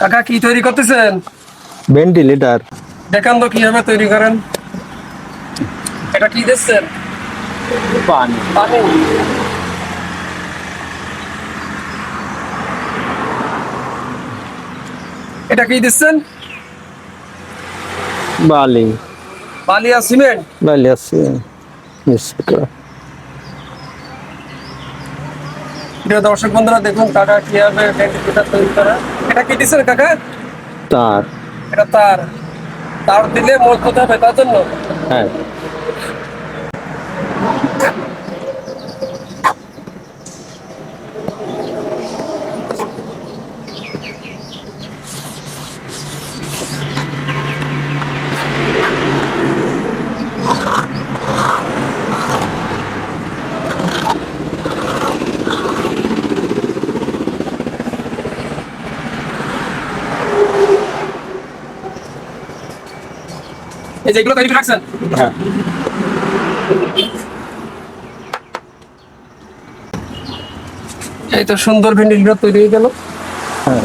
কাকা কি তৈরি করতেছেন? ভেন্টিলেটার দেখান তো কীভাবে তৈরি করেন। এটা কি দিচ্ছেন? পানি। পানি। এটা কি দিচ্ছেন? বালি। বালি আর সিমেন্ট। বালি আছে বিস্কুট প্রিয় দর্শক বন্ধুরা দেখুন কাকা কীভাবে ভেন্টিলেটার তৈরি করা। এটা কি দিচ্ছেন কাকা? তার। এটা তার। তার দিলে মজবুত হবে তার জন্য? হ্যাঁ। এই যেগুলো তৈরি করে রাখছেন। হ্যাঁ। এই তো সুন্দর ভেন্টিলেটার তৈরি হয়ে গেল। হ্যাঁ।